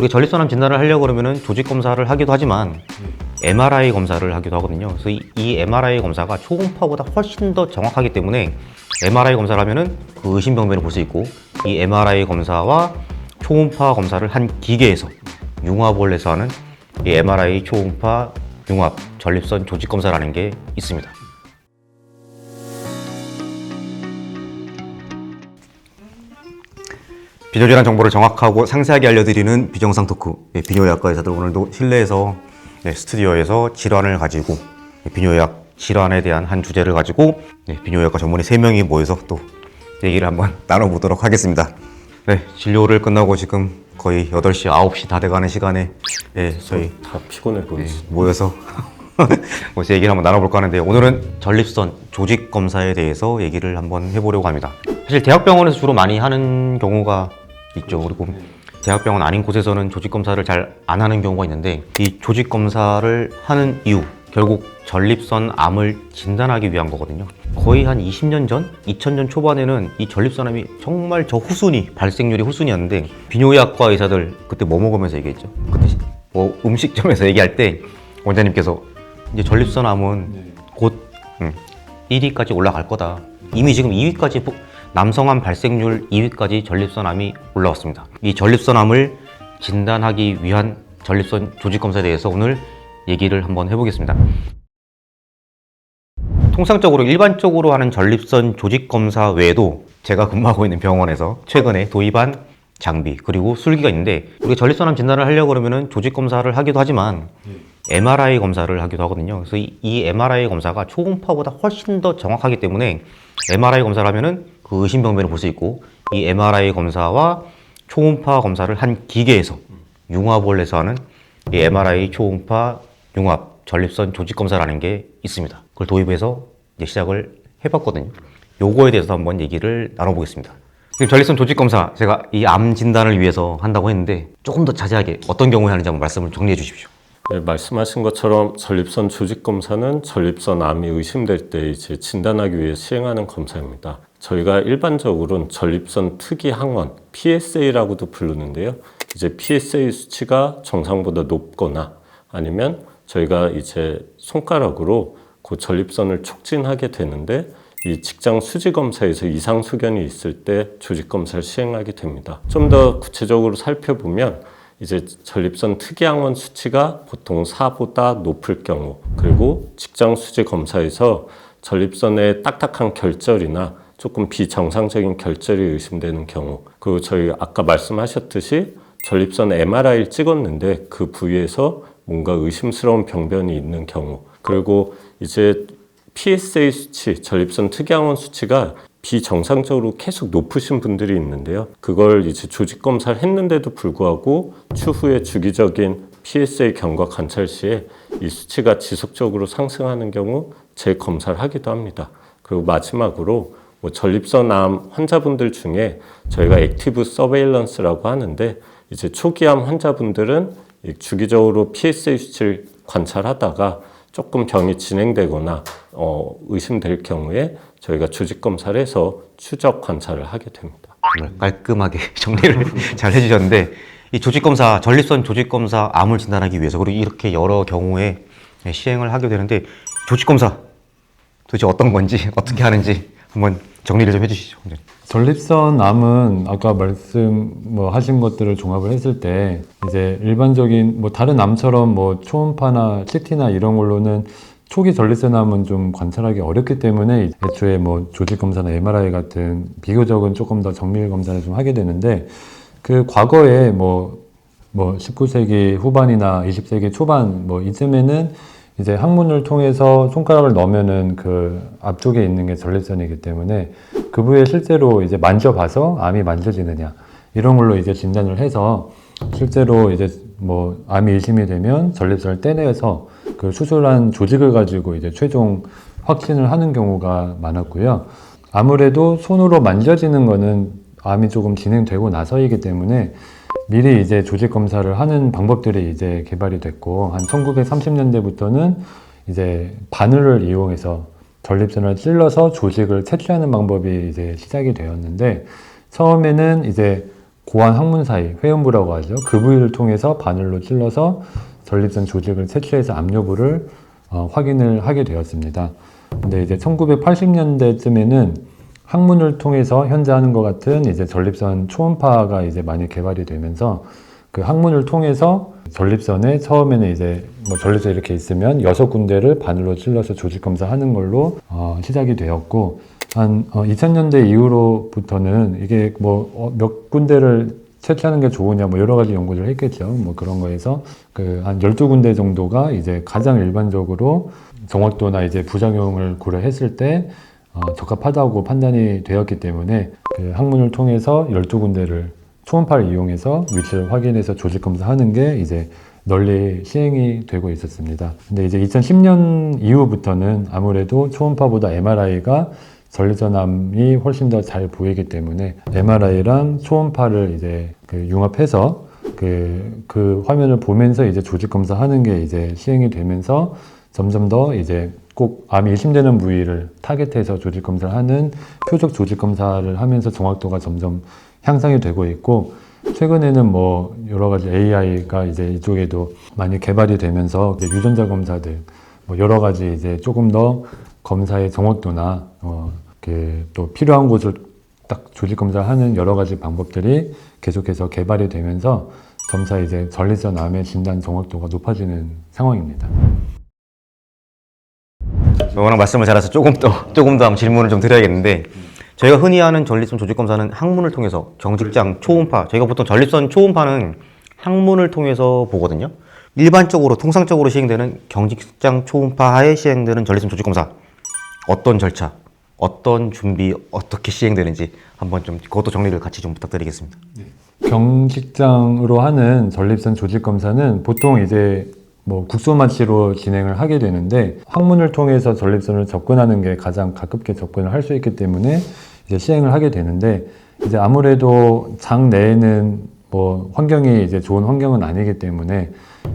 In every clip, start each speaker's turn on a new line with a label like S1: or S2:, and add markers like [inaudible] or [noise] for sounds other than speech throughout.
S1: 우리가 전립선암 진단을 하려고 그러면은 조직 검사를 하기도 하지만 MRI 검사를 하기도 하거든요. 그래서 이, 이 MRI 검사가 초음파보다 훨씬 더 정확하기 때문에 MRI 검사를 하면은 그 의심 병변을 볼 수 있고 이 MRI 검사와 초음파 검사를 한 기계에서 융합을 해서 하는 이 MRI 초음파 융합 전립선 조직 검사라는 게 있습니다. 비뇨질환 정보를 정확하고 상세하게 알려드리는 비정상 토크 예, 비뇨의학과 의사들 오늘도 실내에서 네, 스튜디오에서 질환을 가지고 예, 비뇨의학 질환에 대한 한 주제를 가지고 네, 비뇨의학과 전문의 세명이 모여서 또 얘기를 한번 [laughs] 나눠보도록 하겠습니다. 네, 진료를 끝나고 지금 거의 8시, 9시 다 돼가는 시간에 예, 저희
S2: 다 피곤해 보이시.
S1: 모여서 [laughs] 모여서 얘기를 한번 나눠볼까 하는데 오늘은 전립선 조직 검사에 대해서 얘기를 한번 해보려고 합니다. 사실 대학병원에서 주로 많이 하는 경우가 있죠. 그리고 대학병원 아닌 곳에서는 조직 검사를 잘 안 하는 경우가 있는데 이 조직 검사를 하는 이유 결국 전립선 암을 진단하기 위한 거거든요. 거의 한 20년 전, 2000년 초반에는 이 전립선암이 정말 저 후순위 발생률이 후순위였는데 비뇨의학과 의사들 그때 뭐 먹으면서 얘기했죠. 그때 뭐 음식점에서 [laughs] 얘기할 때 원장님께서 이제 전립선암은 곧 음, 1위까지 올라갈 거다. 이미 지금 2위까지 남성암 발생률 2위까지 전립선암이 올라왔습니다. 이 전립선암을 진단하기 위한 전립선 조직 검사에 대해서 오늘 얘기를 한번 해보겠습니다. 통상적으로 일반적으로 하는 전립선 조직 검사 외에도 제가 근무하고 있는 병원에서 최근에 도입한 장비 그리고 술기가 있는데 우리가 전립선암 진단을 하려고 그러면은 조직 검사를 하기도 하지만 MRI 검사를 하기도 하거든요. 그래서 이, 이 MRI 검사가 초음파보다 훨씬 더 정확하기 때문에 MRI 검사를 하면은 그 의심 병변을 볼 수 있고 이 MRI 검사와 초음파 검사를 한 기계에서 융합을 해서 하는 이 MRI 초음파 융합 전립선 조직 검사라는 게 있습니다. 그걸 도입해서 이제 시작을 해봤거든요. 요거에 대해서 한번 얘기를 나눠보겠습니다. 전립선 조직 검사 제가 이 암 진단을 위해서 한다고 했는데 조금 더 자세하게 어떤 경우에 하는지 한번 말씀을 정리해 주십시오.
S2: 네, 말씀하신 것처럼 전립선 조직 검사는 전립선 암이 의심될 때 이제 진단하기 위해 시행하는 검사입니다. 저희가 일반적으로는 전립선 특이 항원 PSA라고도 부르는데요. 이제 PSA 수치가 정상보다 높거나 아니면 저희가 이제 손가락으로 그 전립선을 촉진하게 되는데 이 직장 수지 검사에서 이상 소견이 있을 때 조직 검사를 시행하게 됩니다. 좀 더 구체적으로 살펴보면 이제 전립선 특이항원 수치가 보통 4보다 높을 경우 그리고 직장 수지 검사에서 전립선의 딱딱한 결절이나 조금 비정상적인 결절이 의심되는 경우 그리고 저희 아까 말씀하셨듯이 전립선 MRI를 찍었는데 그 부위에서 뭔가 의심스러운 병변이 있는 경우 그리고 이제 PSA 수치, 전립선 특이항원 수치가 비정상적으로 계속 높으신 분들이 있는데요. 그걸 이제 조직 검사를 했는데도 불구하고 추후에 주기적인 PSA 경과 관찰 시에 이 수치가 지속적으로 상승하는 경우 재검사를 하기도 합니다. 그리고 마지막으로 뭐 전립선암 환자분들 중에 저희가 액티브 서베일런스라고 하는데 이제 초기암 환자분들은 이 주기적으로 PSA 수치를 관찰하다가 조금 병이 진행되거나 어, 의심될 경우에 저희가 조직 검사를 해서 추적 관찰을 하게 됩니다.
S1: 정말 깔끔하게 [laughs] 정리를 [laughs] 잘 해주셨는데 이 조직 검사 전립선 조직 검사 암을 진단하기 위해서 그리고 이렇게 여러 경우에 시행을 하게 되는데 조직 검사 도대체 어떤 건지 어떻게 하는지 한번 정리를 좀 해주시죠. 원장님.
S3: 전립선 암은 아까 말씀 뭐 하신 것들을 종합을 했을 때 이제 일반적인 뭐 다른 암처럼 뭐 초음파나 CT나 이런 걸로는 초기 전립선 암은 좀 관찰하기 어렵기 때문에 애초에 뭐 조직 검사나 MRI 같은 비교적은 조금 더 정밀 검사를 좀 하게 되는데 그 과거에 뭐뭐 19세기 후반이나 20세기 초반 뭐 이쯤에는 이제 항문을 통해서 손가락을 넣으면은 그 앞쪽에 있는 게 전립선이기 때문에 그 부위에 실제로 이제 만져봐서 암이 만져지느냐 이런 걸로 이제 진단을 해서 실제로 이제 뭐 암이 의심이 되면 전립선을 떼내서 그 수술한 조직을 가지고 이제 최종 확진을 하는 경우가 많았고요. 아무래도 손으로 만져지는 거는 암이 조금 진행되고 나서이기 때문에 미리 이제 조직 검사를 하는 방법들이 이제 개발이 됐고 한 1930년대부터는 이제 바늘을 이용해서 전립선을 찔러서 조직을 채취하는 방법이 이제 시작이 되었는데 처음에는 이제 고환 항문 사이 회음부라고 하죠. 그 부위를 통해서 바늘로 찔러서 전립선 조직을 채취해서 압력을 어, 확인을 하게 되었습니다. 근데 이제 1980년대쯤에는 항문을 통해서 현재 하는 것 같은 이제 전립선 초음파가 이제 많이 개발이 되면서 그 항문을 통해서 전립선에 처음에는 이제 뭐 전립선 이렇게 있으면 여섯 군데를 바늘로 찔러서 조직 검사하는 걸로 어, 시작이 되었고 한 어, 2000년대 이후로부터는 이게 뭐 몇 군데를 채취하는 게 좋으냐 뭐 여러 가지 연구를 했겠죠. 뭐 그런 거에서 그 한 12군데 정도가 이제 가장 일반적으로 정확도나 이제 부작용을 고려했을 때 어, 적합하다고 판단이 되었기 때문에 그 항문을 통해서 12군데를 초음파를 이용해서 위치를 확인해서 조직 검사하는 게 이제 널리 시행이 되고 있었습니다. 근데 이제 2010년 이후부터는 아무래도 초음파보다 MRI가 전립선암이 훨씬 더 잘 보이기 때문에 MRI랑 초음파를 이제 그 융합해서 그, 그 화면을 보면서 이제 조직 검사하는 게 이제 시행이 되면서 점점 더 이제 꼭 암이 의심되는 부위를 타겟해서 조직 검사를 하는 표적 조직 검사를 하면서 정확도가 점점 향상이 되고 있고 최근에는 뭐 여러 가지 AI가 이제 이쪽에도 많이 개발이 되면서 유전자 검사들 뭐 여러 가지 이제 조금 더 검사의 정확도나 어, 그또 필요한 곳을 딱 조직 검사하는 여러 가지 방법들이 계속해서 개발이 되면서 점차 이제 전립선 암의 진단 정확도가 높아지는 상황입니다.
S1: 워낙 말씀을 잘해서 조금 더 조금 더 질문을 좀 드려야겠는데 저희가 흔히 하는 전립선 조직 검사는 항문을 통해서 경직장 초음파 저희가 보통 전립선 초음파는 항문을 통해서 보거든요. 일반적으로 통상적으로 시행되는 경직장 초음파 하에 시행되는 전립선 조직 검사 어떤 절차, 어떤 준비, 어떻게 시행되는지 한번 좀 그것도 정리를 같이 좀 부탁드리겠습니다.
S3: 경직장으로 하는 전립선 조직 검사는 보통 이제 뭐 국소 마취로 진행을 하게 되는데 항문을 통해서 전립선을 접근하는 게 가장 가깝게 접근을 할 수 있기 때문에 이제 시행을 하게 되는데 이제 아무래도 장 내에는 뭐 환경이 이제 좋은 환경은 아니기 때문에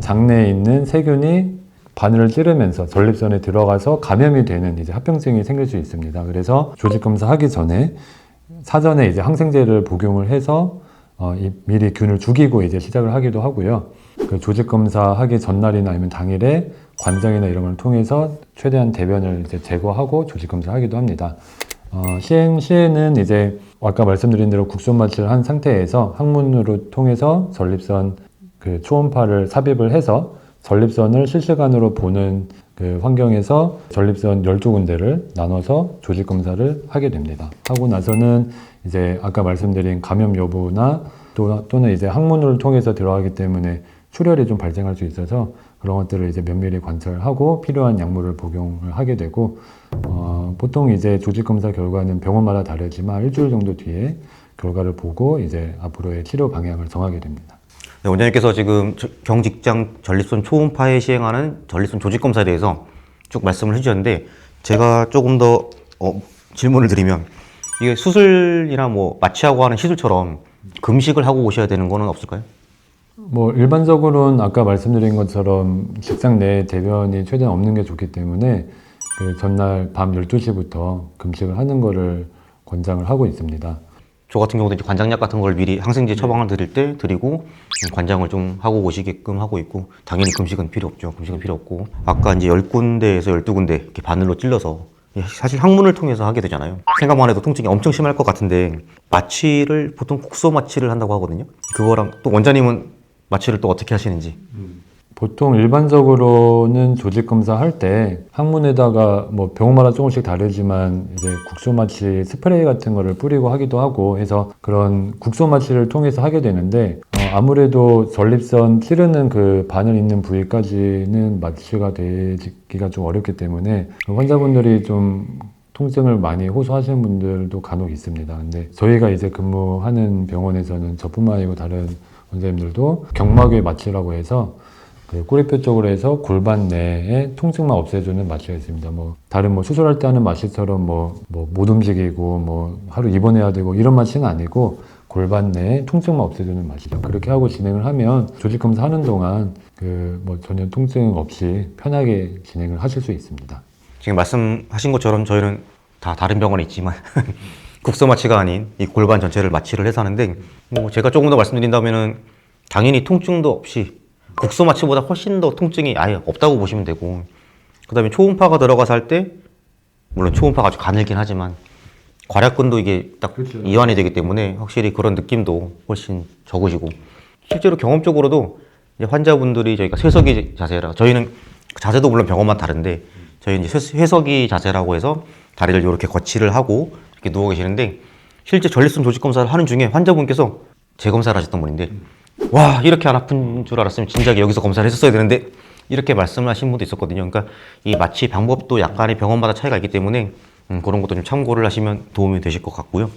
S3: 장내에 있는 세균이 바늘을 찌르면서 전립선에 들어가서 감염이 되는 이제 합병증이 생길 수 있습니다. 그래서 조직 검사하기 전에 사전에 이제 항생제를 복용을 해서 어, 이- 미리 균을 죽이고 이제 시작을 하기도 하고요. 그 조직 검사 하기 전날이나 아니면 당일에 관장이나 이런 걸 통해서 최대한 대변을 이제 제거하고 조직 검사하기도 합니다. 어, 시행 시에는 이제 아까 말씀드린 대로 국소 마취를 한 상태에서 항문으로 통해서 전립선 그 초음파를 삽입을 해서 전립선을 실시간으로 보는 그 환경에서 전립선 12군데를 나눠서 조직 검사를 하게 됩니다. 하고 나서는 이제 아까 말씀드린 감염 여부나 또, 또는 이제 항문을 통해서 들어가기 때문에 출혈이 좀 발생할 수 있어서 그런 것들을 이제 면밀히 관찰하고 필요한 약물을 복용을 하게 되고 어, 보통 이제 조직 검사 결과는 병원마다 다르지만 일주일 정도 뒤에 결과를 보고 이제 앞으로의 치료 방향을 정하게 됩니다.
S1: 네, 원장님께서 지금 저- 경직장 전립선 초음파에 시행하는 전립선 조직 검사에 대해서 쭉 말씀을 해주셨는데 제가 조금 더 어, 질문을 드리면 이게 수술이나 뭐 마취하고 하는 시술처럼 금식을 하고 오셔야 되는 거는 없을까요?
S3: 뭐 일반적으로는 아까 말씀드린 것처럼 식상 내에 대변이 최대한 없는 게 좋기 때문에 그 전날 밤 12시부터 금식을 하는 거를 권장을 하고 있습니다.
S1: 저 같은 경우도 이제 관장약 같은 걸 미리 항생제 처방을 드릴 때 드리고 관장을 좀 하고 오시게끔 하고 있고 당연히 금식은 필요 없죠. 금식은 필요 없고 아까 이제 10군데에서 12군데 이렇게 바늘로 찔러서 사실 항문을 통해서 하게 되잖아요. 생각만 해도 통증이 엄청 심할 것 같은데 마취를 보통 국소 마취를 한다고 하거든요. 그거랑 또 원장님은 마취를 또 어떻게 하시는지
S3: 보통 일반적으로는 조직 검사할 때 항문에다가 뭐 병원마다 조금씩 다르지만 이제 국소 마취 스프레이 같은 거를 뿌리고 하기도 하고 해서 그런 국소 마취를 통해서 하게 되는데 어, 아무래도 전립선 찌르는 그 바늘 있는 부위까지는 마취가 되기가 좀 어렵기 때문에 그 환자분들이 좀 통증을 많이 호소하시는 분들도 간혹 있습니다. 근데 저희가 이제 근무하는 병원에서는 저뿐만 아니고 다른 원장님들도 경막외 마취라고 해서 그 꼬리뼈 쪽으로 해서 골반 내에 통증만 없애주는 마취가 있습니다. 뭐 다른 뭐 수술할 때 하는 마취처럼 뭐뭐못 움직이고 뭐 하루 입원해야 되고 이런 마취는 아니고 골반 내에 통증만 없애주는 마취죠. 그렇게 하고 진행을 하면 조직 검사 하는 동안 그 뭐 전혀 통증 없이 편하게 진행을 하실 수 있습니다.
S1: 지금 말씀하신 것처럼 저희는 다 다른 병원에 있지만 [laughs] 국소 마취가 아닌 이 골반 전체를 마취를 해서 하는데 뭐 제가 조금 더 말씀드린다면은 당연히 통증도 없이 국소 마취보다 훨씬 더 통증이 아예 없다고 보시면 되고 그 다음에 초음파가 들어가서 할 때 물론 초음파가 아주 가늘긴 하지만 괄약근도 이게 딱 이완이 되기 때문에 확실히 그런 느낌도 훨씬 적으시고 실제로 경험적으로도 이제 환자분들이 저희가 쇠석이 자세라 저희는 자세도 물론 병원마다 다른데 저희 이제 쇠- 회석이 자세라고 해서 다리를 이렇게 거치를 하고 이렇게 누워 계시는데 실제 전립선 조직 검사를 하는 중에 환자분께서 재검사를 하셨던 분인데 와 이렇게 안 아픈 줄 알았으면 진작에 여기서 검사를 했었어야 되는데 이렇게 말씀하신 분도 있었거든요. 그러니까 이 마취 방법도 약간의 병원마다 차이가 있기 때문에 음, 그런 것도 좀 참고를 하시면 도움이 되실 것 같고요.